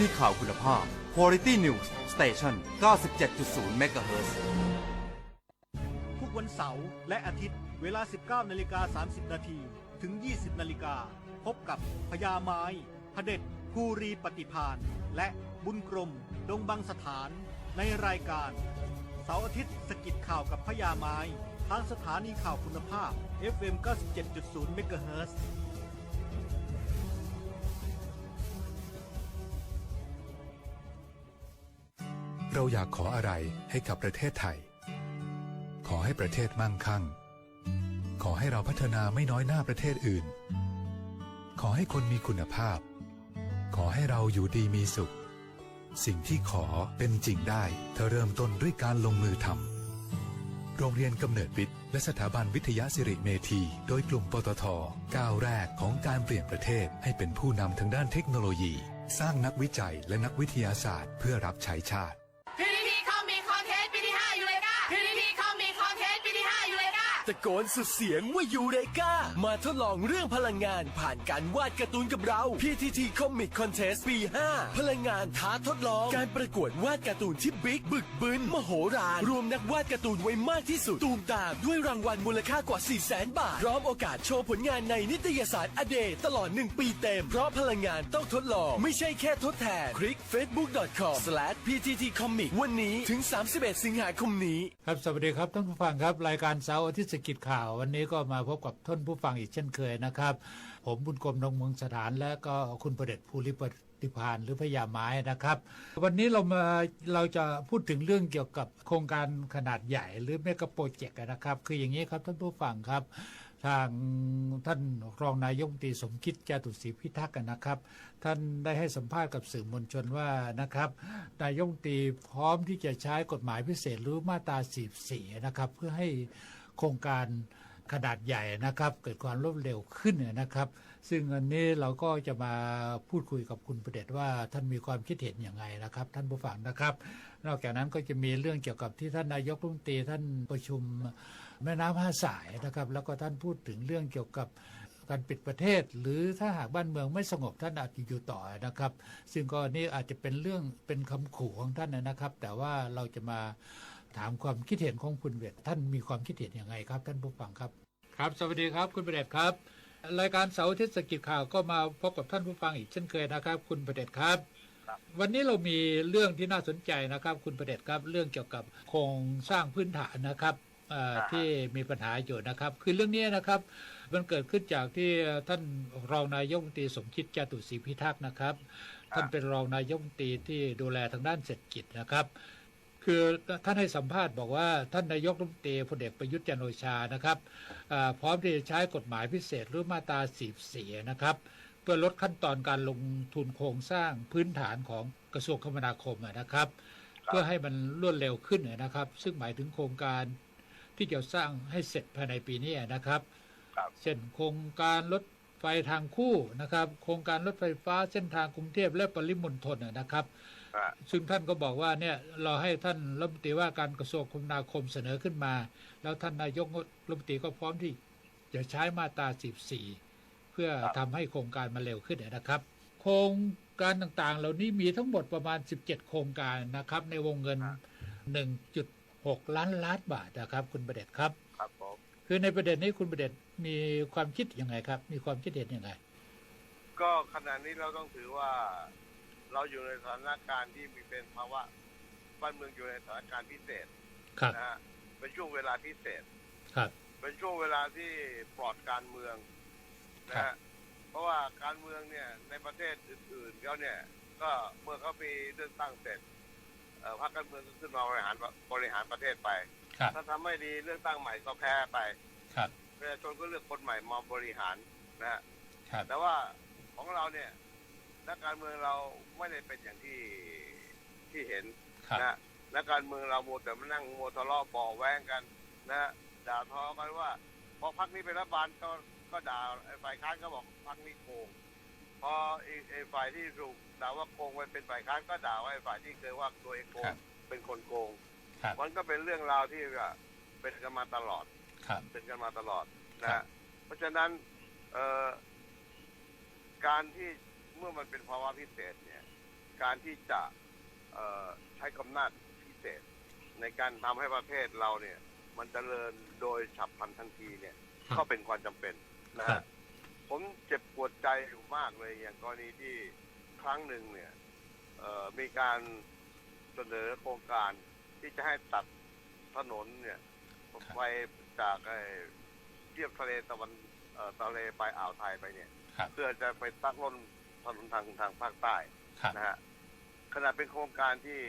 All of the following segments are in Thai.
นีข่าวคุณภาพ Quality News Station 97.0 MHz ทุกวันเสาร์และอาทิตย์เวลา 19นาฬิกา30 นาทีถึง 20นาฬิกาพบกับพญาไม้พระเด็จภูรีปฏิพานและบุญกรม ดงบังสถานในรายการ เสาร์อาทิตย์สกิดข่าวกับพญาไม้ ทางสถานีข่าวคุณภาพ FM 97.0 MHz เราอยากขออะไรให้กับประเทศไทย ขอให้ประเทศมั่งคั่ง ขอให้เราพัฒนาไม่น้อยหน้าประเทศอื่น ขอให้คนมีคุณภาพ ขอให้เราอยู่ดีมีสุข สิ่งที่ขอเป็นจริงได้เธอเริ่มต้นด้วยการลงมือทำ โรงเรียนกำเนิดวิทย์และสถาบันวิทยาสิริเมธี โดยกลุ่มปตทก้าวแรกของการเปลี่ยนประเทศให้เป็นผู้นำทางด้านเทคโนโลยี สร้างนักวิจัยและนักวิทยาศาสตร์ เพื่อรับใช้ชาติ ตะโกนสุดเสียงว่ายูเรกามาทดลองเรื่องพลังงานผ่านการวาดการ์ตูนกับเรา PTT Comic Contest ปี 5 พลังงานท้าทดลอง การประกวดวาดการ์ตูนที่บิ๊กบึกบึนมโหฬารรวมนักวาดการ์ตูนไว้มากที่สุด ตูมตามด้วยรางวัลมูลค่ากว่า 4 0 0แสนบาทพร้อมโอกาสโชว์ผลงานในนิตยสารอเดย์ตลอด 1 ปีเต็ม เพราะพลังงานต้องทดลอง ไม่ใช่แค่ทดแทน คลิก facebook.com/pttcomic วันนี้ถึง 31 สิงหาคมนี้ ครับ สวัสดีครับท่านผู้ฟังครับ รายการเสาร์อาทิตย์สกิจข่าว วันนี้ก็มาพบกับท่านผู้ฟังอีกเช่นเคยนะครับ ผมบุญกรมดงเมืองสถานและก็คุณประเดชภูริปฏิพานหรือพญาไม้นะครับ วันนี้เรามาเราจะพูดถึงเรื่องเกี่ยวกับโครงการขนาดใหญ่หรือเมกะโปรเจกต์นะครับ คืออย่างนี้ครับท่านผู้ฟังครับ ทางท่านรองนายกตีสมคิดจตุศรีพิทักษ์นะครับ ท่านได้ให้สัมภาษณ์กับสื่อมวลชนว่านะครับนายกตีพร้อมที่จะใช้กฎหมายพิเศษหรือมาตรา 44 นะครับ เพื่อให้ ครงการขนาดใหญ่นะครับ เกิดความรวดเร็วขึ้นนะครับ ซึ่งอันนี้เราก็จะมาพูดคุยกับคุณประเดชว่าท่านมีความคิดเห็นอย่างไงนะครับ ท่านผู้ฟังนะครับ นอกจากนั้นก็จะมีเรื่องเกี่ยวกับที่ท่านนายกรัฐมนตรีท่านประชุมแม่น้ำห้าสายนะครับ แล้วก็ท่านพูดถึงเรื่องเกี่ยวกับการปิดประเทศ หรือถ้าหากบ้านเมืองไม่สงบท่านอาจจะอยู่ต่อนะครับ ซึ่งก็นี่อาจจะเป็นเรื่องเป็นคำขู่ของท่านนะครับ แต่ว่าเราจะมา ถามความคิดเห็นของคุณเวทท่านมีความคิดเห็นอย่างไงครับ ท่านผู้ฟังครับ ครับ สวัสดีครับ คุณประเดชครับ รายการเสาร์อาทิตย์สกิจข่าวก็มาพบกับท่านผู้ฟังอีกเช่นเคยนะครับ คุณประเดชครับ วันนี้เรามีเรื่องที่น่าสนใจนะครับ คุณประเดชครับ เรื่องเกี่ยวกับโครงสร้างพื้นฐานนะครับเอ่อที่มีปัญหาอยู่นะครับ คือเรื่องนี้นะครับ มันเกิดขึ้นจากที่ท่านรองนายกรัฐมนตรีสมคิดจาตุศรีพิทักษ์นะครับ ท่านเป็นรองนายกรัฐมนตรีที่ดูแลทางด้านเศรษฐกิจนะครับ คือท่านให้สัมภาษณ์บอกว่าท่านนายกรัฐมนตรีพลเอกประยุทธ์จันทร์โอชานะครับอ่าพร้อมที่จะใช้กฎหมายพิเศษหรือมาตรา44นะครับ เพื่อลดขั้นตอนการลงทุนโครงสร้างพื้นฐานของกระทรวงคมนาคมอะนะครับ เพื่อให้มันรวดเร็วขึ้นนะครับ ซึ่งหมายถึงโครงการที่จะสร้างให้เสร็จภายในปีนี้นะครับครับเช่นโครงการรถไฟทางคู่นะครับ โครงการรถไฟฟ้าเส้นทางกรุงเทพและปริมณฑลอะนะครับอ่า ซึ่งท่านก็บอกว่าเนี่ยเราให้ท่านรัฐมนตรีว่าการกระทรวงคมนาคมเสนอขึ้นมา แล้วท่านนายกรัฐมนตรีก็พร้อมที่จะใช้มาตรา 14 เพื่อทำให้โครงการมาเร็วขึ้นนะครับ โครงการต่างๆ เหล่านี้มีทั้งหมดประมาณ 17 โครงการนะครับ ในวงเงิน 1.6 ล้านล้านบาทนะครับคุณประเดชครับครับผมคือในประเด็นนี้คุณประเดชมีความคิดยังไงครับ มีความคิดเห็นยังไง ก็ขณะนี้เราต้องถือว่า เราอยู่ในสถานการณ์ที่มีเป็นภาวะบ้านเมืองอยู่ในสถานการณ์พิเศษครับนะฮะเป็นช่วงเวลาพิเศษครับ เป็นช่วงเวลาที่ปลอดการเมืองนะครัฮะบเพราะว่าการเมืองเนี่ยในประเทศอื่นๆเขาเนี่ย ก็เมื่อเขามีเลือกตั้งเสร็จเอ่อพรรคการเมืองก็ขึ้นมาบริหารบริหารประเทศไปครับถ้าทำไม่ดีเลือกตั้งใหม่ก็แพ้ไปครับประชาชนก็เลือกคนใหม่มาบริหารนะฮะครับแต่ว่าของเราเนี่ย นักการเมืองเราไม่ได้เป็นอย่างที่ที่เห็นครับนะนักการเมืองเราโมวแต่มานั่งโมวทะเลาะเบาะแว้งกันนะ ด่าทอกันว่า พอพักนี้เป็นรัฐบาลก็ก็ด่าไอ้ฝ่ายค้านก็บอกพักนี้โกงพอไอ้ไอ้ฝ่ายที่ถูกด่าว่าโกงไปเป็นฝ่ายค้านก็ด่าว่าไอ้ฝ่ายที่เคยว่าตัวเองโกครังบเป็นคนโกงครับมันก็เป็นเรื่องราวที่ว่าเป็นกันมาตลอดครับเป็นกันมาตลอดครันะบฮะเพราะฉะนั้นเอ่อการที่เมื่อมันเป็นภาวะพิเศษเนี่ย การที่จะเอ่อใช้กำนาจพิเศษ ในการทำให้ประเทศเราเนี่ย มันเจริญโดยฉับพลันทันทีเนี่ยครับก็เป็นความจำเป็นนะครัฮะบผมเจ็บปวดใจอยู่มากเลยอย่างกรณีที่ครั้งหนึ่งเนี่ยเอ่อมีการเสนอโครงการที่จะให้ตัดถนนเนี่ยไปจากไอ้เทียบทะเลตะวันเอ่อทะเลไปอ่าวไทยไปเนี่ยครับเพื่อจะไปตั้งร่น ถนนทางทางภาคใต้ครับนะฮะขณะเป็นโครงการที่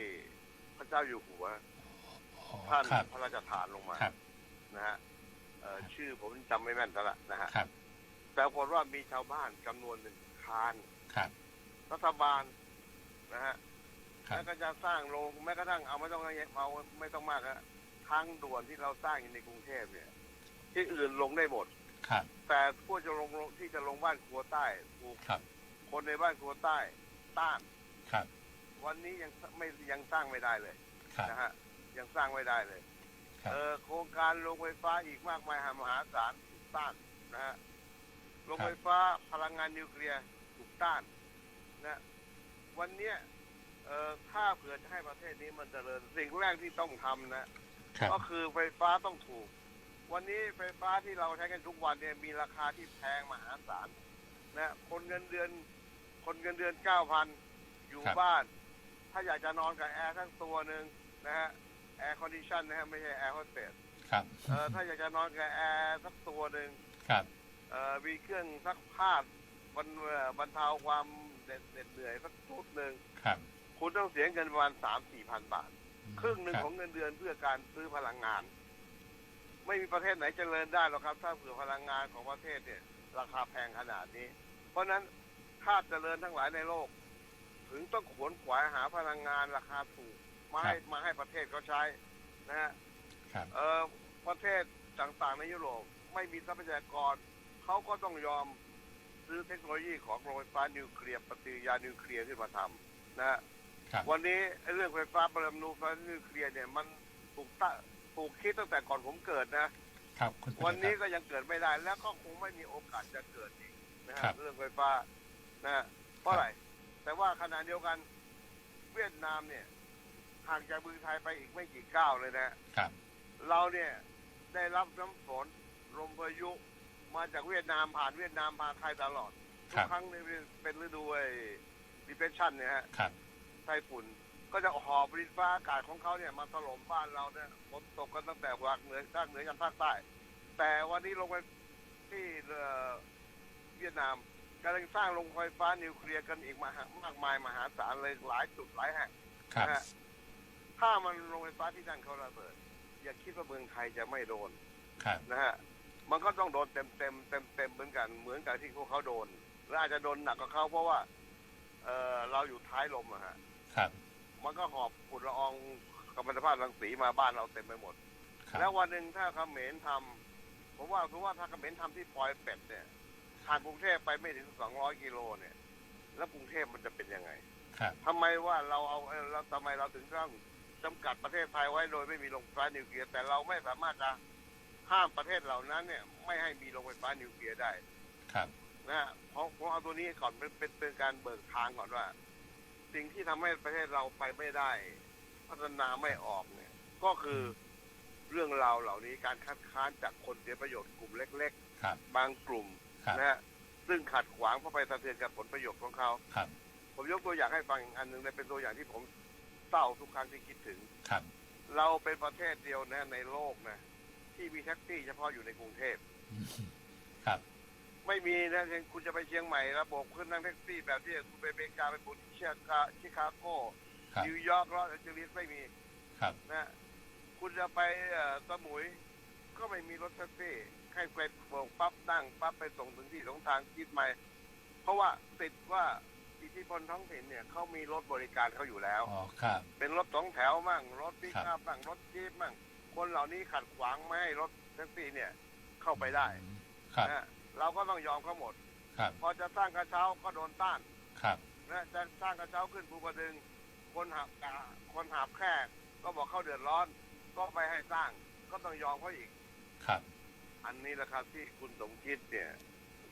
พระเจ้าอยู่หัวอ๋อท่านครับพระราชทานลงมาครับนะฮะเอ่อชื่อผมจำไม่แม่นซะละนะฮะครับแต่ปรากฏว่ามีชาวบ้านจำนวนหนึ่งค้านครับรัฐบาลนะฮะครับแล้วก็จะสร้างโรงแม้กระทั่งเอาไม่ต้องเอาไม่ต้องมากนะทางด่วนที่เราสร้างอยู่ในกรุงเทพเนี่ย ที่อื่นลงได้หมดครับแต่ผู้จะลงที่จะลงบ้านครัวใต้ถูก ครับคนในบ้านครัวใต้ต้าน ครับ วันนี้ยังไม่ยังสร้างไม่ได้เลยครับ นะฮะยังสร้างไม่ได้เลยครับ เออโครงการโรงไฟฟ้าอีกมากมายมหาศาลถูกต้านนะฮะโรงไฟฟ้าพลังงานนิวเคลียร์ถูกต้านนะวันเนี้ยเอ่อถ้าเผื่อจะให้ประเทศนี้มันเจริญสิ่งแรกที่ต้องทำนะ ครับ ก็คือไฟฟ้าต้องถูก วันนี้ไฟฟ้าที่เราใช้กันทุกวันเนี่ยมีราคาที่แพงมหาศาลนะ คนเงินเดือน คนเงินเดือนเก้าพันอยู่ครับ บ้าน ถ้าอยากจะนอนกับแอร์ทั้งตัวหนึ่งนะฮะแอร์คอนดิชันนะฮะไม่ใช่แอร์โฮสเตสครับ เออถ้าอยากจะนอนกับแอร์สักตัวหนึ่งครับ เออมีเครื่องซักผ้าบรรเอ่อบรรเทาความเหน็ดเหน็ดเหนื่อยสักชุดหนึ่งครับ คุณต้องเสียเงินประมาณสามสี่พันบาท ครึ่งหนึ่งครับของเงินเดือนเพื่อการซื้อพลังงาน ไม่มีประเทศไหนเจริญได้หรอกครับ ถ้าเผื่อพลังงานของประเทศเนี่ย ราคาแพงขนาดนี้ เพราะฉะนั้น ชาติเจริญทั้งหลายในโลก ถึงต้องขวนขวายหาพลังงานราคาถูกมาให้มาให้ประเทศเขาใช้นะฮะครับเออประเทศต่างๆในยุโรปไม่มีทรัพยากรเขาก็ต้องยอมซื้อเทคโนโลยีของโรงไฟฟ้านิวเคลียร์ปฏิกิริยานิวเคลียร์ขึ้นมาทำนะฮะครับวันนี้ไอ้เรื่องไฟฟ้าปรมาณูไฟฟ้านิวเคลียร์เนี่ยมันถูกตั้งถูกคิดตั้งแต่ก่อนผมเกิดนะ ครับคุณประวันเดชนี้ครับก็ยังเกิดไม่ได้ แล้วก็คงไม่มีโอกาสจะเกิดอีกนะครัฮะบเรื่องไฟฟ้า นะฮะเพราะอะไร แต่ว่าขณะเดียวกันเวียดนามเนี่ยห่างจากเมืองไทยไปอีกไม่กี่ก้าวเลยนะครับ เราเนี่ยได้รับน้ำฝนลมพายุมาจากเวียดนามผ่านเวียดนามผ่านไทยตลอดคทุรักบครั้งในเป็นฤดูไอ้ดิเพชชันเนี่ยฮะครับไต้ฝุ่นก็จะหอบรินฟ้าอากาศของเขาเนี่ยมาถล่มบ้านเราเนี่ยฝนตกกันตั้งแต่ภาคเหนือภาคเหนือยันภาคใต้ แต่วันนี้ลงไปที่เอ่อเวียดนาม กำลังสร้างโรงไฟฟ้านิวเคลียร์กันอีกมหามากมายมหาศาลเลยหลายจุดหลายแห่งครับ นะฮะถ้ามันโรงไฟฟ้าที่นั่นเขาระเบิด อย่าคิดว่าเมืองไทยจะไม่โดนครับ นะฮะมันก็ต้องโดนเต็มเต็มเต็มเต็มๆเหมือนกันเหมือนกับที่พวกเขาโดนและอาจจะโดนหนักกว่าเขาเพราะว่า เออเราอยู่ท้ายลมอะฮะครับ มันก็หอบฝุ่นละอองกัมมันตภาพรังสีมาบ้านเราเต็มไปหมด ครับ แล้ววันหนึ่งถ้าเขมรทำผมว่าผมว่าถ้าเขมรทำที่ปอยเป็ดเนี่ย ทางกรุงเทพไปไม่ถึง200กิโลเนี่ย แล้วกรุงเทพมันจะเป็นยังไงครับ ทำไมว่าเราเอาเอ่อเราทำไมเราถึงต้องจำกัดประเทศไทยไว้โดยไม่มีโรงไฟฟ้านิวเคลียร์แต่เราไม่สามารถจะห้ามประเทศเหล่านั้นเนี่ย ไม่ให้มีโรงไฟฟ้านิวเคลียร์ได้ ครับ นะฮะเพราะผมเอาตัวนี้ก่อนเป็นเป็นเป็นการเบิกทางก่อนว่า สิ่งที่ทำให้ประเทศเราไปไม่ได้ พัฒนาไม่ออกเนี่ย ก็คือเรื่องราวเหล่านี้การคัดค้านจากคนเสียประโยชน์กลุ่มเล็ก ครับ ๆ บางกลุ่ม ครับนะฮะซึ่งขัดขวางเพราะไปสะเทือนกับผลประโยชน์ของเขาครับผมยกตัวอย่างให้ฟังอีกอันหนึ่งเลยเป็นตัวอย่างที่ผมเศร้าทุกครั้งที่คิดถึง ครับ เราเป็นประเทศเดียวนะในโลกนะ ที่มีแท็กซี่เฉพาะอยู่ในกรุงเทพอืมครับ ไม่มีนะเช่นคุณจะไปเชียงใหม่ระบบขึ้นนั่งแท็กซี่แบบที่คุณไปอเมริกาไปบุนเชียกาชิคาโกครับ นิวยอร์กลอสแอนเจลิสไม่มีครับ นะ คุณจะไปเอ่อสมุย ก็ไม่มีรถแท็กซี่ ให้ไปโบกปั๊บนั่งปั๊บไปส่งถึงที่สงทางคิดใหม่ เพราะว่าติดว่าอิทธิพลท้องถิ่นเนี่ยเขามีรถบริการเขาอยู่แล้ว อ๋อ ครับ เป็นรถสองแถวมั่งรถปิกครัอับพมั่งรถจี๊ปมั่งคนเหล่านี้ขัดขวางไม่ให้รถแท็กซี่เนี่ยเข้าไปได้อืมครับนะเราก็ต้องยอมเขาหมด ครับ พอจะสร้างกระเช้าก็โดนต้าน ครับนะจะสร้างกระเช้าขึ้นภูกระดึง คนหับกาคนหับแค่ก็บอกเขาเดือดร้อน ก็ไปให้สร้างก็ต้องยอมเขาอีก ครับ อันนี้แหละครับที่คุณสมคิดเนี่ย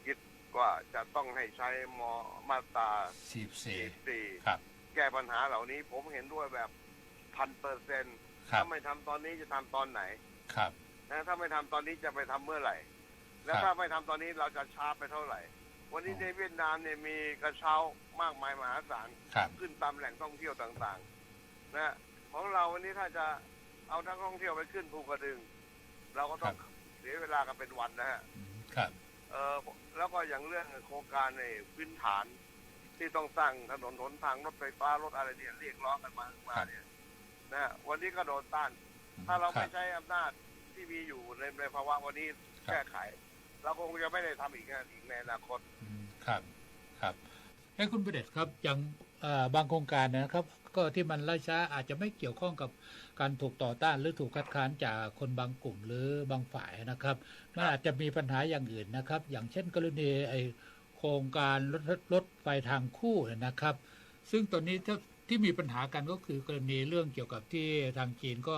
คิดว่าจะต้องให้ใช้มมาตราสี่สี่สี่ครับ แก้ปัญหาเหล่านี้ผมเห็นด้วยแบบพันเปอร์เซ็นต์ครับถ้าไม่ทำตอนนี้จะทำตอนไหน ครับนะถ้าไม่ทำตอนนี้จะไปทำเมื่อไหร่ แล้วครับถ้าไม่ทำตอนนี้เราจะช้าไปเท่าไหร่ วันนี้ในเวียดนามเนี่ยมีกระเช้ามากมายมหาศาลครับขึ้นตามแหล่งท่องเที่ยวต่างๆ นะของเราวันนี้ถ้าจะเอานักท่องเที่ยวไปขึ้นภูกระดึง เราก็ต้อง เสียเวลากันเป็นวันนะฮะครับ เออแล้วก็อย่างเรื่องโครงการในพื้นฐาน ที่ต้องสร้างถนนหนทางรถไฟฟ้ารถอะไรเนี่ยเรียกร้องกันมามาเนี่ยนะฮะวันนี้ก็โดนต้าน ถ้าเราไม่ใช้อำนาจที่มีอยู่ในในภาวะวันนี้แก้ไข เราคงจะไม่ได้ทำอีกงานอีกในอนาคต ครับ ครับให้คุณประเดชครับอย่างเอ่อบางโครงการนะครับ ก็ที่มันล่าช้าอาจจะไม่เกี่ยวข้องกับการถูกต่อต้านหรือถูกคัดค้านจากคนบางกลุ่มหรือบางฝ่ายนะครับมันอาจจะมีปัญหาอย่างอื่นนะครับ อย่างเช่นกรณีไอโครงการรถรถไฟทางคู่นะครับ ซึ่งตอนนี้ที่ที่มีปัญหากันก็คือกรณีเรื่องเกี่ยวกับที่ทางจีนก็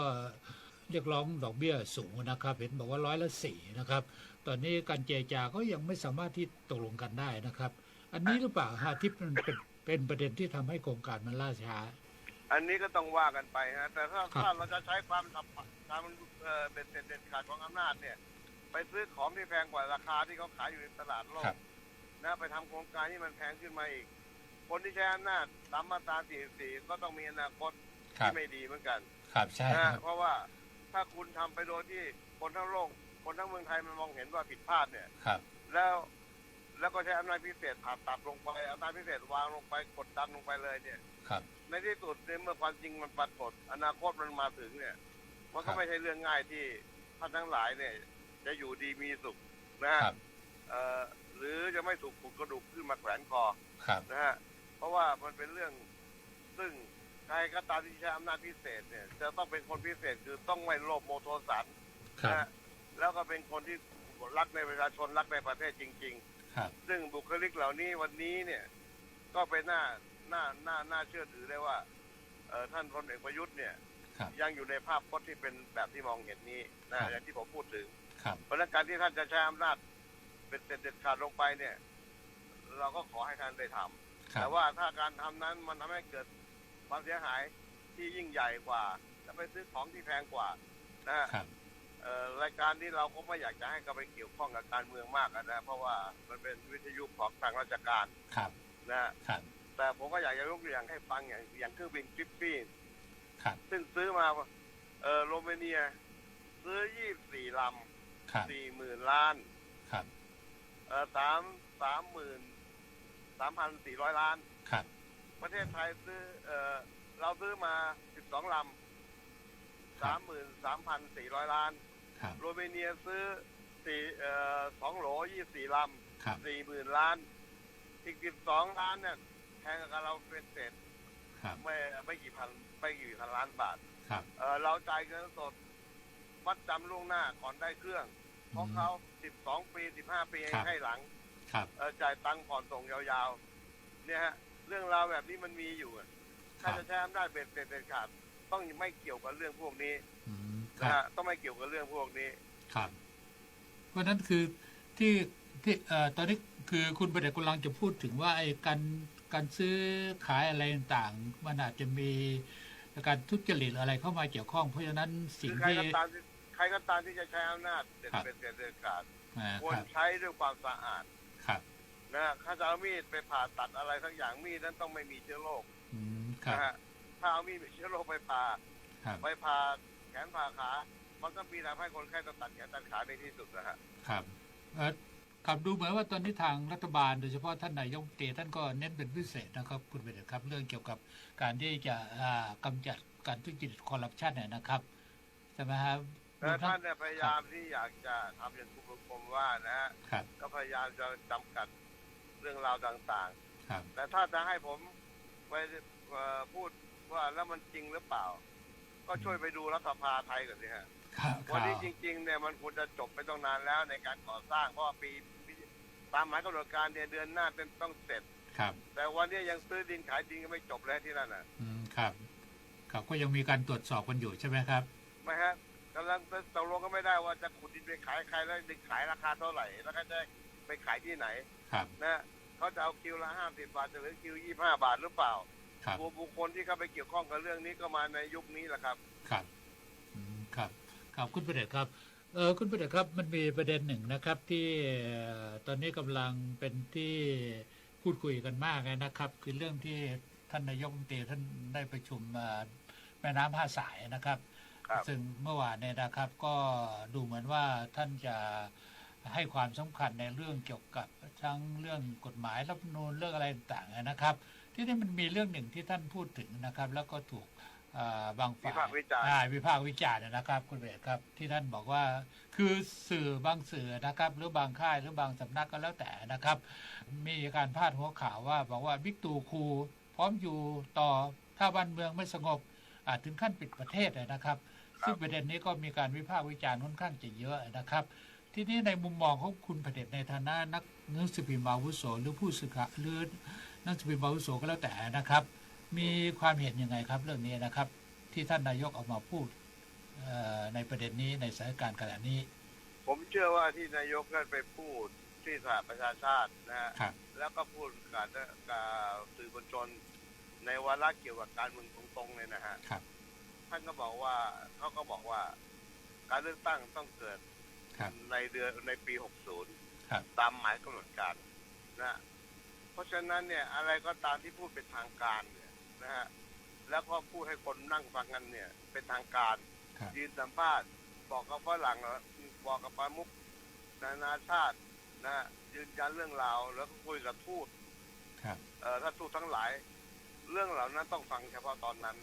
เรียกร้องดอกเบี้ยสูงนะครับ เห็นบอกว่าร้อยละสี่นะครับ ตอนนี้การเจรจาก็ยังไม่สามารถที่ตกลงกันได้นะครับ อันนี้หรือเปล่าฮะที่เป็นเป็นประเด็นที่ทำให้โครงการมันล่าช้า อันนี้ก็ต้องว่ากันไปฮะ แต่ถ้าครับ ถ้าเราจะใช้ความทำการเอ่อเป็นเด็ดขาดของอำนาจเนี่ย ไปซื้อของที่แพงกว่าราคาที่เขาขายอยู่ในตลาดโลกครับนะไปทำโครงการที่มันแพงขึ้นมาอีก คนที่ใช้อำนาจตามมาตรา44 ก็ต้องมีอนาคตครับ ที่ไม่ดีเหมือนกัน ครับ ใช่คนะรับ เพราะว่าถ้าคุณทำไปโดยที่คนทั้งโลก คนทั้งเมืองไทยมันมองเห็นว่าผิดพลาดเนี่ย ครับ แล้ว แล้วก็ใช้อำนาจพิเศษผ่าตัดลงไปอำนาจพิเศษวางลงไปกดดันลงไปเลยเนี่ย ครับ ในที่สุดในเมื่อความจริงมันปรากฏอนาคตมันมาถึงเนี่ย มันครัก็บไม่ใช่เรื่องง่ายที่ท่านทั้งหลายเนี่ย จะอยู่ดีมีสุขนะฮะครับเอ่อหรือจะไม่ถูกขุดกระดูกขึ้นมาแขวนคอครับนะฮะเพราะว่ามันเป็นเรื่องซึ่งใครก็ตามที่ใช้อำนาจพิเศษเนี่ย จะต้องเป็นคนพิเศษคือต้องไม่โลภโมโทสันครับ นะฮะแล้วก็เป็นคนที่รักในประชาชนรักในประเทศจริงๆครับ ซึ่งบุคลิกเหล่านี้วันนี้เนี่ย ก็เป็นหน้าหน้าหน้าหน้าเชื่อถือได้ว่าเอ่อท่านพลเอกประยุทธ์เนี่ยครับยังอยู่ในภาพพจน์ที่เป็นแบบที่มองเห็นนี้นะครับอย่างที่ผมพูดถึงครับเพราะฉะนั้นการที่ท่านจะใช้อำนาจเป็นเด็ดขาดลงไปเนี่ย เราก็ขอให้ท่านได้ทำครัแต่บว่าถ้าการทำนั้นมันทำให้เกิดความเสียหายที่ยิ่งใหญ่กว่า จะไปซื้อของที่แพงกว่านะฮะครับ เอ่อรายการนี้เราก็ไม่อยากจะให้เขาไปเกี่ยวข้องกับการเมืองมากอะนะเพราะว่ามันเป็นวิทยุของทางราชการครับนะฮะครับ แต่ผมก็อยากจะยกตัวอย่างให้ฟังอย่างอย่างเครื่องบินกริปปี้ครับซึ่งซื้อมาเออโรมาเนีย ซื้อยี่สี่ลครับำสี่หมื่นล้าน ครับเออสามสามหมื่นสามพันสี่ร้อยล้าน ครับประเทศไทยซื้อเออเราซื้อมาสิบสองลำสามหมื่นสามพันสี่ร้อยล้าน ครับโรมาเนียซื้อสี่เอ่อสองโหลยี่สี่ลครับำสี่หมื่นล้าน อีกสิบสองล้านเนี่ยแพงกับเราเป็นเศษครับไม่ไม่กี่พันไม่กี่พันล้านบาท ครับ เออเราจ่ายเงินสดมัดจำล่วงหน้าก่อนได้เครื่อง เพราะเขาสิบสองปีสิบห้าปีครับ ให้หลัง ครับเออจ่ายตังค์ผ่อนส่งยาวๆ เนี่ยฮะ เรื่องราวแบบนี้มันมีอยู่อะคถ้ารับจะใช้อำนาจเป็นเด็ดขาดต้องไม่เกี่ยวกับเรื่องพวกนี้ อืมค นะรับฮะต้องไม่เกี่ยวกับเรื่องพวกนี้ ครับ เพราะฉะนั้นคือที่ที่เอ่อตอนนี้คือคุณประเดชกำลังจะพูดถึงว่าไอ้การการซื้อขายอะไรต่างๆมันอาจจะมีการทุจริตอะไรเข้ามาเกี่ยวข้องเพราะฉะนั้นคืสิ่งอใครที่ ก็ตามที่ใครก็ตามที่จะใช้อำนาจเด็ดครับ เป็นเด็ดขาดอ่าควรครับใช้ด้วยความสะอาดครับนะฮะถ้าจะเอามีดไปผ่าตัดอะไรทั้งอย่างมีดนั้นต้องไม่มีเชื้อโรคอืมครับนะฮะถ้าเอามีดมีเชื้อโรคไปผ่าครับ ไปผ่าแขนผ่าขา มันก็มีทำให้คนไข้ต้องตัดแขนตัดขาในที่สุดนะฮะครับเอ่อครับดูเหมือนว่าตอนนี้ทางรัฐบาล โดยเฉพาะท่านนายกรัฐมนตรีท่านก็เน้นเป็นพิเศษนะครับคุณเบนครับ เรื่องเกี่ยวกับการที่จะอ่ากำจัดการทุจริตคอร์รัปชันเนี่ยนะครับใช่ไหมครับแล้วท่านเนี่ยพยายามที่อยากจะทำอย่างคุณกรมว่านะฮะครับก็พยายามจะจำกัดเรื่องราวต่างครับๆแต่ถ้าจะให้ผมไปเอ่อพูดว่าแล้วมันจริงหรือเปล่า ก็ช่วยไปดูรัฐสภาไทยก่อนสิฮะครับควันรับนี้จริง ๆ เนี่ยมันควรจะจบไปต้องนานแล้วในการก่อสร้างเพราะว่าปีปีตามหมายกำหนดการเนี่ยเดือนหน้าเป็นต้องเสร็จ ครับ แต่วันนี้ยังซื้อดินขายดินก็ไม่จบแล้วที่นั่นน่ะ อืมครับ ครับก็ยังมีการตรวจสอบกันอยู่ใช่ไหมครับ ไม่ฮะกำลังตกลงก็ไม่ได้ว่าจะขุดดินไปขายใครแล้วดินขายราคาเท่าไหร่แล้วก็จะไปขายที่ไหนครับ นะเขาจะเอาคิวละห้าสิบบาทจะเหลือคิวยี่ห้าบาทหรือเปล่า ครับบุคคลที่เข้าไปเกี่ยวข้องกับเรื่องนี้ก็มาในยุคนี้แหละครับ ครับอืมครับครับคุณประเดชครับเออคุณประเดชครับมันมีประเด็นหนึ่งนะครับ ที่เอ่อตอนนี้กำลังเป็นที่พูดคุยกันมากเลยนะครับ คือเรื่องที่ท่านนายกรัฐมนตรีท่านได้ประชุมเอ่อแม่น้ำห้าสายนะครับครับ ซึ่งเมื่อวานเนี่ยนะครับ ก็ดูเหมือนว่าท่านจะให้ความสำคัญในเรื่องเกี่ยวกับทั้งเรื่องกฎหมายรัฐธรรมนูญเรื่องอะไรต่างๆนะครับ ที่นี่มันมีเรื่องหนึ่งที่ท่านพูดถึงนะครับ แล้วก็ถูกเอ่อบางฝ่ายวิพากษ์วิจารณ์อ่วิพากษ์วิจารณ์นะครับ คุณเบสครับ ที่ท่านบอกว่า คือสื่อบางสื่อนะครับ หรือบางค่ายหรือบางสำนักก็แล้วแต่นะครับ มีการพาดหัวข่าวว่า บอกว่าบิ๊กตู่คูพร้อมอยู่ต่อถ้าบ้านเมืองไม่สงบอาจถึงขั้นปิดประเทศเลยนะครับ ซึ่งประเด็นนี้ก็มีการวิพากษ์วิจารณ์ค่อนข้างจะเยอะนะครับ ทีนี้ในมุมมองของคุณประเดชในฐานะนักหนังสือพิมพ์อาวุโสหรือผู้สื่อข่าวหรือ นักสือพิมพ์อาวุโสก็แล้วแต่นะครับ มีความเห็นยังไงครับเรื่องนี้นะครับ ที่ท่านนายกออกมาพูดเอ่อในประเด็นนี้ในสถานการณ์ขณะนี้ ผมเชื่อว่าที่นายกได้ไปพูดที่สหประชาชาตินะฮะครับแล้วก็พูดกับกับสื่อมวลชนในวาระเกี่ยวกับการเมืองตรงๆเลยนะฮะครับท่านก็บอกว่าเขาก็บอกว่า การเลือกตั้งต้องเกิดครับในเดือนในปีครับ60 ตามหมายกำหนดการนะ เพราะฉะนั้นเนี่ยอะไรก็ตามที่พูดเป็นทางการเนี่ยนะฮะแล้วก็พูดให้คนนั่งฟังกันเนี่ย เป็นทางการครับ ยืนสัมภาษณ์บอกกับฝรั่งบอกกับประมุขนานาชาตินะฮะยืนยันเรื่องราวแล้วก็คุยกับทูต ครับ เอ่อถ้าทูตทั้งหลาย เรื่องเหล่านั้นต้องฟังเฉพาะตอนนั้น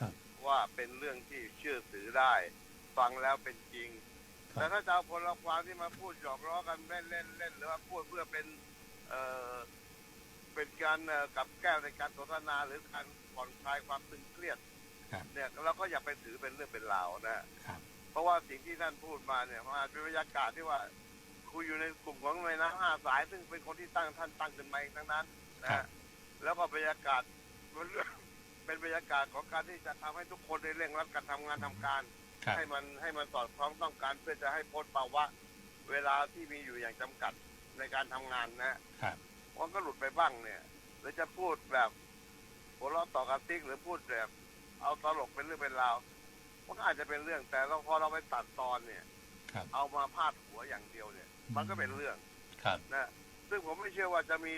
ครับ ว่าเป็นเรื่องที่เชื่อถือได้ ฟังแล้วเป็นจริงครับแต่ถ้าจะเอาผลความที่มาพูดหยอกล้อกันเล่นเล่นเล่นหรือว่าพูดเพื่อเป็น เอ่อ เป็นการเอ่อกับแก้วในการสนทนาหรือการผ่อนคลายความตึงเครียดครับเนี่ยเราก็อย่าไปถือเป็นเรื่องเป็นราวนะครับเพราะว่าสิ่งที่ท่านพูดมาเนี่ยมันอาจเป็นบรรยากาศที่ว่าคุยอยู่ในกลุ่มของในน้ำห้าสาย ซึ่งเป็นคนที่ตั้งท่านตั้งขึ้นมาเองทั้งนั้นนะครัฮะบแล้วก็บรรยากาศมันเรื่องเป็นบรรยากาศของการที่จะทำให้ทุกคนได้เร่งรัดการทำงานทำการครับให้มันให้มันสอดคล้องต้องการเพื่อจะให้พ้นภาวะเวลาที่มีอยู่อย่างจำกัดในการทำงานนะครับ มันก็หลุดไปบ้างเนี่ยหรือจะพูดแบบหัวเราะต่อกระติกหรือพูดแบบเอาตลกเป็นเรื่องเป็นราวมันก็อาจจะเป็นเรื่องแต่เราพอเราไปตัดตอนเนี่ยครับเอามาพาดหัวอย่างเดียวเนี่ย มันก็เป็นเรื่องครับนะซึ่งผมไม่เชื่อว่าจะมี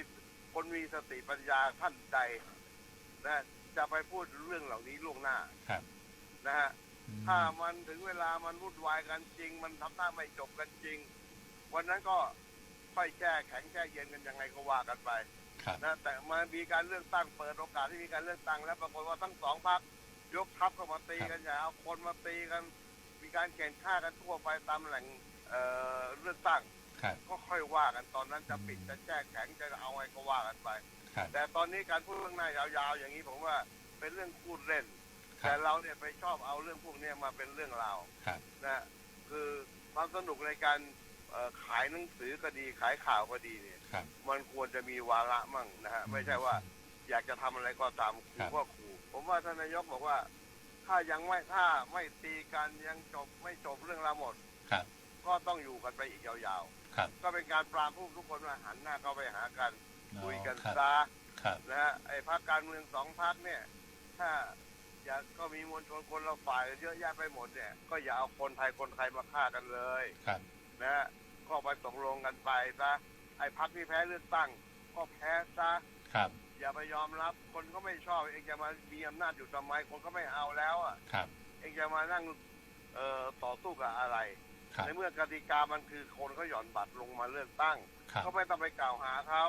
คนมีสติปัญญาท่านใดนะจะไปพูดเรื่องเหล่านี้ล่วงหน้าครับนะฮะอืมถ้ามันถึงเวลามันวุ่นวายกันจริง มันทำหน้าไม่จบกันจริง วันนั้นก็ ค่อยแช่แข็งแช่เย็นกันยังไงก็ว่ากันไปครับนะแต่มามีการเลือกตั้งเปิดโอกาสที่มีการเลือกตั้งแล้วปรากฏว่าทั้งสองพรรคยกทัพเข้ามาตีกันอย่าเอาคนมาตีกัน มีการแข่งฆ่ากันทั่วไปตามแหล่งเอ่อเลือกตั้งครับก็ค่อยว่ากันตอนนั้นจะปิดจะแช่แข็งจะเอาไงก็ว่ากันไปครับแต่ตอนนี้การพูดเรื่องหน้ายาวๆอย่างนี้ผมว่าเป็นเรื่องพูดเล่นครัแต่บเราเนี่ยไปชอบเอาเรื่องพวกเนี้ยมาเป็นเรื่องราวครับนะคือความสนุกในการเอ่อ ขายหนังสือก็ดีขายข่าวก็ดีเนี่ยครับมันควรจะมีวาระมั่งนะฮะไม่ใช่ว่าอยากจะทำอะไรก็ตามครัขู่บก็ขู่ผมว่าท่านนายกบอกว่า ถ้ายังไม่ถ้าไม่ตีกันยังจบไม่จบเรื่องราวหมดครับก็ต้องอยู่กันไปอีกยาวครับๆก็เป็นการปรามผู้ทุกคนว่าหันหน้าเข้าไปหากันคุยกันครับซะครับนะฮะไอ้พรรคการเมืองสองพรรคเนี่ย ถ้าอยากก็มีมวลชนคนเราฝ่ายเยอะแยะไปหมดเนี่ย ก็อย่าเอาคนไทยคนไทยมาฆ่ากันเลยครับ นะฮะก็ไปตกลงกันไปซะไอ้พรรคที่แพ้เลือกตั้ง ก็แพ้ซะครับ อย่าไปยอมรับคนก็ไม่ชอบเองจะมามีอำนาจอยู่ทำไมคนก็ไม่เอาแล้วอะครับ เองจะมานั่งเอ่อต่อสู้กับอะไรครับในเมื่อกติกามันคือคนเขาหย่อนบัตรลงมาเลือกตั้งครับก็ไม่ต้องไปกล่าวหาเขา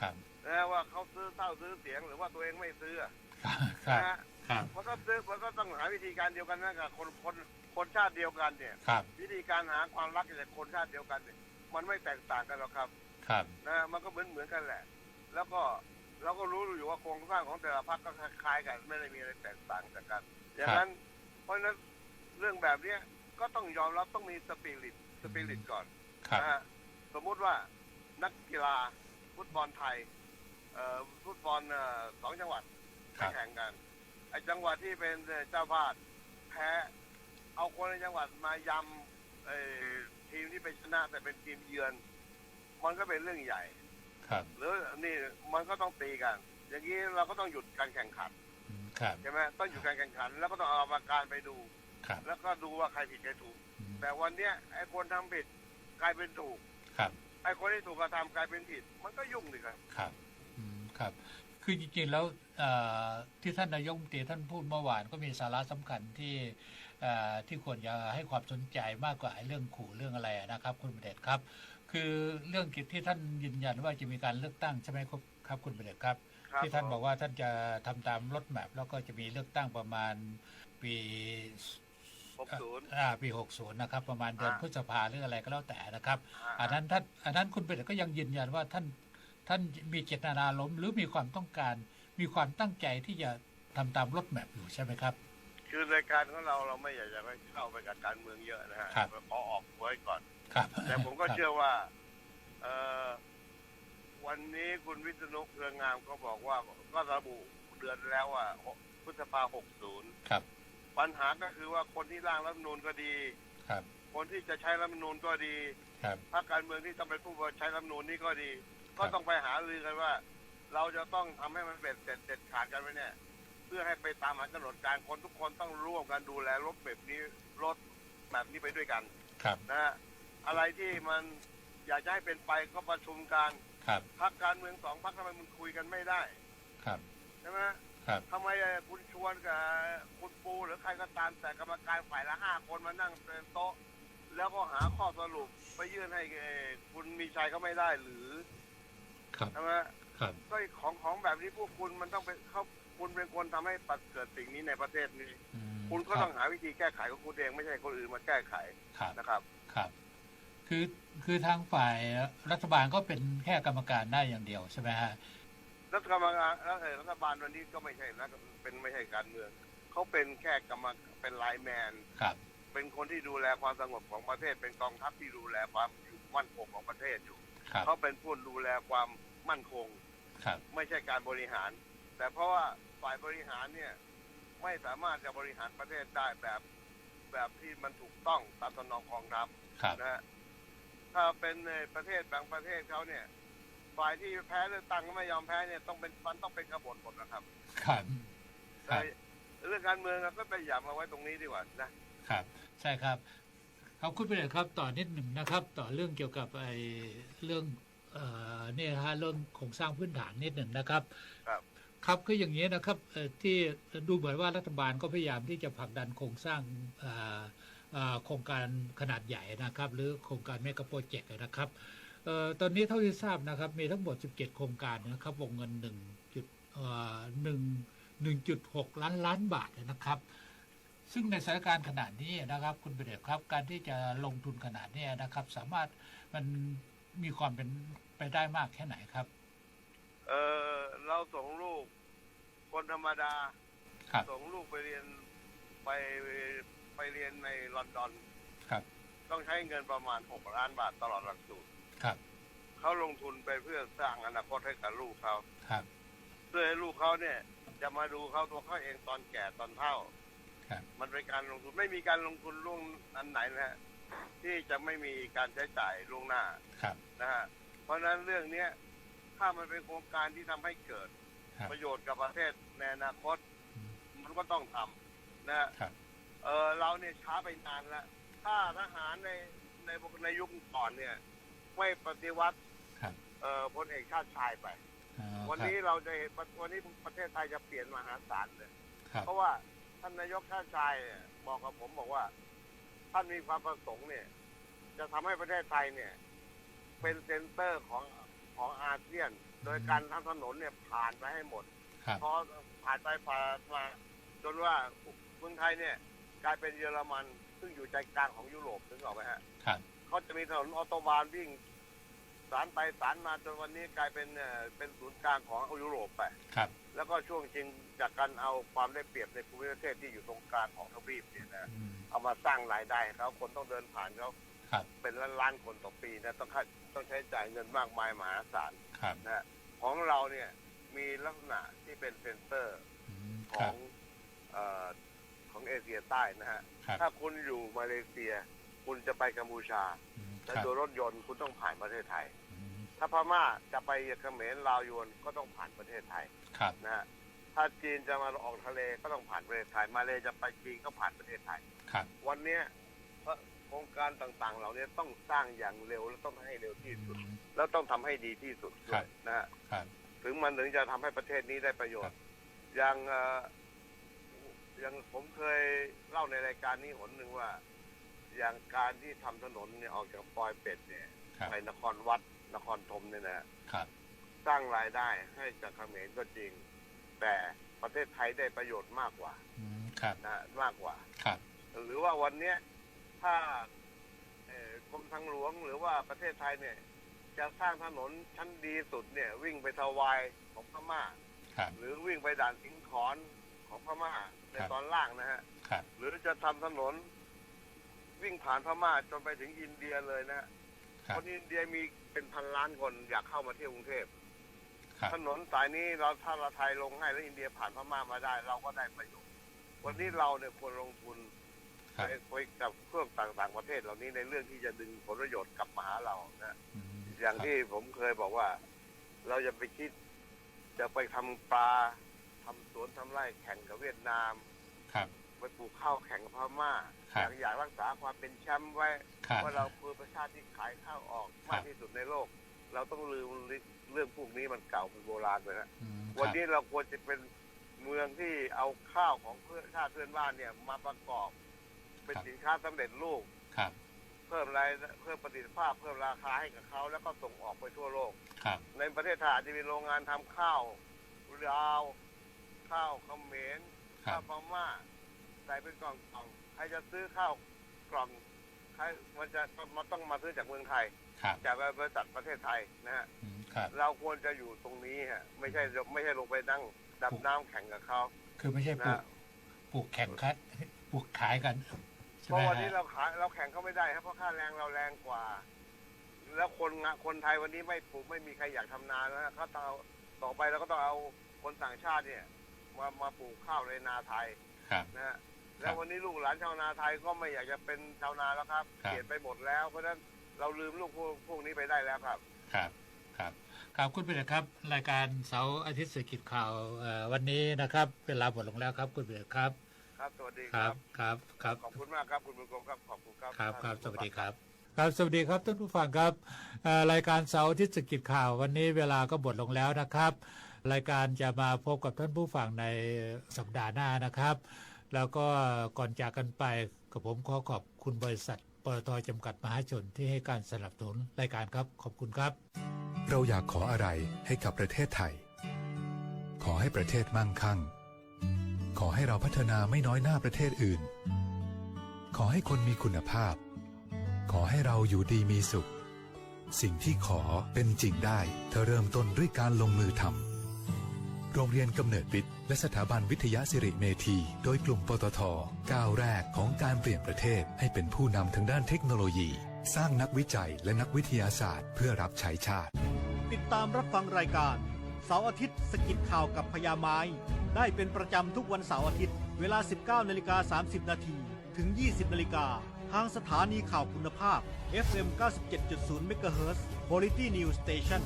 ครับนะว่าเขาซื้อเท่าซื้อเสียงหรือว่าตัวเองไม่ซื้ออะครับนะฮะครับมันก็ซื้อมันก็ต้องหาวิธีการเดียวกันนะกับคนคน คนชาติเดียวกันเนี่ย ครับ วิธีการหาความรักจากคนชาติเดียวกันเนี่ยมันไม่แตกต่างกันหรอกครับ ครับ นะมันก็เหมือนเหมือนกันแหละ แล้วก็เราก็รู้อยู่ว่าโครงสร้างของแต่ละพรรคก็คล้ายๆกันไม่ได้มีอะไรแตกต่างจากกัน อย่างนั้น เพราะฉะนั้นเรื่องแบบเนี้ยก็ต้องยอมรับต้องมีสปิริตสปิริตก่อนครับ นะฮะสมมุติว่านักกีฬาฟุตบอลไทยเอ่อฟุตบอลเอ่อสองจังหวัดครัไปบแข่งกันไอ้จังหวัดที่เป็นเจ้าภาพแพ้ เอาคนในจังหวัดมายำเอ่อทีมที่เป็นชนะแต่เป็นทีมเยือน มันก็เป็นเรื่องใหญ่ ครับ หรือนี่มันก็ต้องตีกัน อย่างนี้เราก็ต้องหยุดการแข่งขันครับ ใช่ไหมต้องอยู่การแข่งขัน แล้วก็ต้องเอากรรมการไปดู ครับ แล้วก็ดูว่าใครผิดใครถูกอืมแต่วันเนี้ยไอ้คนทำผิดกลายเป็นถูก ครับ ไอ้คนที่ถูกกระทำกลายเป็นผิด มันก็ยุ่งดิครับ ครับอืมครับ คือจริงๆ แล้วเอ่อที่ท่านนายกรัฐมนตรีท่านพูดเมื่อวานก็มีสาระสำคัญที่เอ่อ ที่ควรจะให้ความสนใจมากกว่าไอ้เรื่องขู่เรื่องอะไรนะครับ คุณประเดชครับ คือเรื่องกิจที่ท่านยืนยันว่าจะมีการเลือกตั้งใช่ไหมครับครับคุณประเดชครับครับที่ท่านผมบอกว่าท่านจะทำตามรถแมพแล้วก็จะมีเลือกตั้งประมาณปี60อ่าปี60นะครับ ประมาณเดือนอ่าพฤษภาหรืออะไรก็แล้วแต่นะครับอ่าอันนั้นท่านอันนั้นคุณเป็นก็ยังยืนยันว่าท่านท่านมีเจตนารมณ์หรือมีความต้องการ มีความตั้งใจที่จะทำตามรถแมพอยู่ใช่ไหมครับ คือรายการของเราเราไม่อยากจะไปเข้าไปกับการเมืองเยอะนะฮะครับขอออกไว้ก่อน ครับ แต่ผมก็เชื่อว่า เอ่อวันนี้คุณวิษณุเครืองามก็บอกว่า ก็ระบุเดือนแล้วว่าพฤษภา60ครับ ปัญหาก็คือว่าคนที่ร่างรัฐธรรมนูญก็ดี ครับ คนที่จะใช้รัฐธรรมนูญก็ดี ครับพรรคการเมืองที่ต้องเป็นผู้ใช้รัฐธรรมนูญนี่ก็ดีครับก็ต้องไปหารือกันว่า เราจะต้องทำให้มันเบ็ดเสร็จเด็ดขาดกันไว้เนี่ยเพื่อให้ไปตามหากำหนดการคนทุกคนต้องร่วมกันดูแลรถแบบนี้รถแบบนี้ไปด้วยกันครับ นะฮะอะไรที่มันอยากจะให้เป็นไปก็ประชุมกันครับพรรคการเมืองสองพรรคทำไมมันคุยกันไม่ได้ครับ ใช่ไหมครับ ทำไมเอ่อคุณชวนกับคุณปูหรือใครก็ตามแต่กรรมการฝ่ายละห้าคนมานั่งเป็นโต๊ะ แล้วก็หาข้อสรุปไปยื่นให้เอ่อคุณมีชัยเขาไม่ได้หรือครับ ใช่ไหมครับ ก็ของของแบบนี้พวกคุณมันต้องเป็นเขา คุณเป็นคนทำให้ปัดเกิดสิ่งนี้ในประเทศนี้อืมคุณก็ต้องหาวิธีแก้ไขของคุณเองไม่ใช่คนอื่นมาแก้ไขครับนะครับครับ คือคือทางฝ่ายรัฐบาลก็เป็นแค่กรรมการได้อย่างเดียวใช่ไหมฮะรัฐบาลแล้วเอ่อรัฐบาลวันนี้ก็ไม่ใช่นะเป็นไม่ใช่การเมืองเขาเป็นแค่กรรมเป็นไลน์แมนครับเป็นคนที่ดูแลความสงบของประเทศ เป็นกองทัพที่ดูแลความอยู่มั่นคงของประเทศอยู่ครับเขาเป็นผู้ดูแลความมั่นคงครับไม่ใช่การบริหาร แต่เพราะว่า ฝ่ายบริหารเนี่ยไม่สามารถจะบริหารประเทศได้แบบแบบที่มันถูกต้องตามสนองของทัพครับนะฮะถ้าเป็นในประเทศบางประเทศเขาเนี่ย ฝ่ายที่แพ้เลือกตั้งก็ไม่ยอมแพ้เนี่ยต้องเป็นมันต้องเป็นกบฏหมดนะครับ ครับคแต่รับเรื่องการเมืองเราก็ไปหย่ำเอาไว้ตรงนี้ดีกว่านะครับ ใช่ครับขอบคุณไปเลยครับต่อนิดหนึ่งนะครับ ต่อเรื่องเกี่ยวกับไอ้เรื่องเอ่อเนี่ยฮะเรื่องโครงสร้างพื้นฐานนิดหนึ่งนะครับ ครับ ครับคืออย่างนี้นะครับที่ดูเหมือนว่ารัฐบาลก็พยายามที่จะผลักดันโครงสร้างโครงการขนาดใหญ่นะครับ หรือโครงการเมกะโปรเจกต์นะครับออตอนนี้เท่าที่ทราบนะครับ มีทั้งหมด 17 โครงการนะครับวงเงิน1จุด1 1.6 ล้านล้านบาทนะครับ ซึ่งในสถานการณ์ขนาดนี้นะครับ คุณเบเดชครับ การที่จะลงทุนขนาดนี้นะครับ สามารถมันมีความเป็นไปได้มากแค่ไหนครับ เออ เราส่งลูก คนธรรมดา ครับ ส่งลูกไปเรียนไปไปเรียนในลอนดอน ครับ ต้องใช้เงินประมาณหกล้านบาทตลอดหลักสูตร ครับ เขาลงทุนไปเพื่อสร้างอนาคตให้กับลูกเขาครับ เพื่อให้ลูกเขาเนี่ย จะมาดูเขาตัวเขาเองตอนแก่ตอนเฒ่า ครับ มันเป็นการลงทุนไม่มีการลงทุนล่วงอันไหนนะฮะที่จะไม่มีการใช้จ่ายล่วงหน้าครับ นะฮะเพราะฉะนั้นเรื่องเนี้ย ถ้ามันเป็นโครงการที่ทำให้เกิดครับประโยชน์กับประเทศในอนาคตอืมมันก็ต้องทำนะฮะครับเออเราเนี่ยช้าไปนานแล้ว ถ้าทหารในในในยุคก่อนเนี่ย ไม่ปฏิวัติครับเอ่อพลเอกชาติชายไปอ๋อวันนี้เราจะเห็นวันนี้ประเทศไทยจะเปลี่ยนมหาศาลเลยครับเพราะว่าท่านนายกชาติชายเนี่ยบอกกับผมบอกว่า ท่านมีความประสงค์เนี่ย จะทำให้ประเทศไทยเนี่ย เป็นเซ็นเตอร์ของ ของอาเซียน โดยการทำถนนเนี่ยผ่านไปให้หมดครับพอผ่านไปผ่านมาจนว่าเมืองไทยเนี่ย กลายเป็นเยอรมัน ซึ่งอยู่ใจกลางของยุโรปถึงออกไหมฮะครับเขาจะมีถนนออโตบานวิ่งสารไปสารมาจนวันนี้กลายเป็นเอ่อเป็นศูนย์กลางของยุโรปไปครับ แล้วก็ช่วงชิงจากการเอาความได้เปรียบในภูมิประเทศที่อยู่ตรงกลางของทวีปเนี่ยนะอืมเอามาสร้างรายได้ให้เขาคนต้องเดินผ่านเขา ครับ เป็นล้านล้านๆคนต่อปีนะต้องค่าต้องใช้จ่ายเงินมากมายมหาศาลครับ นะฮะของเราเนี่ยมีลักษณะที่เป็นเซ็นเตอร์อืมขครัอบงเอ่อของเอเชียใต้นะฮะ ครับถ้าคุณอยู่มาเลเซีย คุณจะไปกัมพูชาอืมคและรับโดยรถยนต์คุณต้องผ่านประเทศไทย อืมถ้าพม่าจะไปเขมรลาวยวนก็ต้องผ่านประเทศไทยครับนะฮะถ้าจีนจะมาออกทะเลก็ต้องผ่านประเทศไทย มาเลยจะไปจีนก็ผ่านประเทศไทย ครับ วันเนี้ย โครงการต่างๆ เหล่านี้ต้องสร้างอย่างเร็วและต้องให้เร็วที่สุด แล้วต้องทำให้ดีที่สุดด้วยนะฮะครับถึงมันถึงจะทำให้ประเทศนี้ได้ประโยชครัน์บอย่างเอ่ออย่างผมเคยเล่าในรายการนี้หนหนึ่งว่า อย่างการที่ทำถนนเนี่ยออกจากปอยเป็ดเนี่ยครับไปนครวัดนครธมเนี่ยนะฮะครับสร้างรายได้ให้กับเขมรก็จริง แต่ประเทศไทยได้ประโยชน์มากกว่าอืมครับนะฮะมากกว่าครับหรือว่าวันเนี้ย ถ้าเอ่อกรมทางหลวงหรือว่าประเทศไทยเนี่ย จะสร้างถนนชั้นดีสุดเนี่ย วิ่งไปทวายของพม่าครับหรือวิ่งไปด่านสิงขอนของพม่าในครับตอนล่างนะฮะครับหรือจะทำถนน วิ่งผ่านพม่าจนไปถึงอินเดียเลยนะฮะครับคนอินเดียมีเป็นพันล้านคนอยากเข้ามาเที่ยวกรุงเทพครับถนนสายนี้เราถ้าเราไทยลงให้แล้วอินเดียผ่านพม่ามาได้ เราก็ได้ประโยชน์ วันนี้เราเนี่ยควรลงทุน ครับไปคุยกับเครื่องต่างๆประเทศเหล่านี้ในเรื่องที่จะดึงผลประโยชน์กลับมาหาเรานะ อืมอย่างที่ผมเคยบอกว่า เราจะไปคิด จะไปทำปลาทำสวนทำไร่แข่งกับเวียดนาม ครับ ไปปลูกข้าวแข่งกับพม่าครัอบยากอยากรักษาความเป็นแชมป์ไว้ครับ ว่าเราคือประชาติที่ขายข้าวออกครับ มากที่สุดในโลก เราต้องลืมเรื่องพวกนี้มันเก่าเป็นโบราณไปแล้วอืมวันครับนี้เราควรจะเป็นเมืองที่เอาข้าวของเพื่อนชาติเพื่อนบ้านเนี่ย มาประกอบ เป็นสินค้าสำเร็จรูป ครับ เพิ่มรายเพิ่มประสิทธิภาพ เพิ่มราคาให้กับเขาแล้วก็ส่งออกไปทั่วโลก ครับ ในประเทศไทยอาจจะมีโรงงานทำข้าวลาวข้าวเขมรครัข้าวบพม่าใส่เป็นกล่องกล่องใครจะซื้อข้าวกล่องใครมันจะมันต้องมาซื้อจากเมืองไทย ครับจากบริษัทประเทศไทยนะฮะอืมครับ เราควรจะอยู่ตรงนี้ฮะไม่ใช่ไม่ใช่ลงไปนั่งดำน้ำแข่งกับเขา คือไม่ใช่ปลูกนะ ปลูกแข่งขันปลูกขายกันใช่ เพไหมราะวันนี้ฮะเราขายเราแข่งเขาไม่ได้ครับเพราะค่าแรงเราแรงกว่า แล้วคนงะคนไทยวันนี้ไม่ปลูกไม่มีใครอยากทำนาแล้วนะเขาต้องเอาต่อไปเราก็ต้องเอาคนต่างชาติเนี่ย มามาปลูกข้าวในนาไทยครับนะฮะแล้ววันนี้ลูกหลานชาวนาไทยก็ไม่อยากจะเป็นชาวนาแล้วครับครับเปลี่ยนไปหมดแล้วเพราะฉะนั้นเราลืมลูกพวกพวกนี้ไปได้แล้วครับ ครับครับครับคุณเบลครับ รายการเสาร์อาทิตย์เศรษฐกิจข่าวเอ่อวันนี้นะครับ เวลาหมดลงแล้วครับ คุณเบลครับ ครับสวัสดีคครัรับบครับครับขอบคุณมากครับคุณบุญกรมครับขอบคุณครับครับครับท่านสวัสดีผู้คฟังรับครับสวัสดีครับท่านผู้ฟังครับเอ่อรายการเสาร์อาทิตย์เศรษฐกิจข่าววันนี้เวลาก็หมดลงแล้วนะครับ รายการจะมาพบกับท่านผู้ฟังในสัปดาห์หน้านะครับ แล้วก็ก่อนจากกันไปกับผมขอขอบคุณบริษัทปตทจำกัดมหาชนที่ให้การสนับสนุนรายการครับขอบคุณครับ เราอยากขออะไรให้กับประเทศไทย ขอให้ประเทศมั่งคั่ง ขอให้เราพัฒนาไม่น้อยหน้าประเทศอื่น ขอให้คนมีคุณภาพ ขอให้เราอยู่ดีมีสุข สิ่งที่ขอเป็นจริงได้ถ้าเริ่มต้นด้วยการลงมือทำโรงเรียนกำเนิดวิทย์และสถาบันวิทยาสิริเมธี โดยกลุ่มปตทก้าวแรกของการเปลี่ยนประเทศให้เป็นผู้นำทางด้านเทคโนโลยี สร้างนักวิจัยและนักวิทยาศาสตร์ เพื่อรับใช้ชาติ ติดตามรับฟังรายการเสาร์อาทิตย์สกิดข่าวกับพญาไม้ ได้เป็นประจำทุกวันเสาร์อาทิตย์ เวลา 19นาฬิกา30 นาทีถึง 20นาฬิกาทางสถานีข่าวคุณภาพ FM 97.0 MHz Quality News Station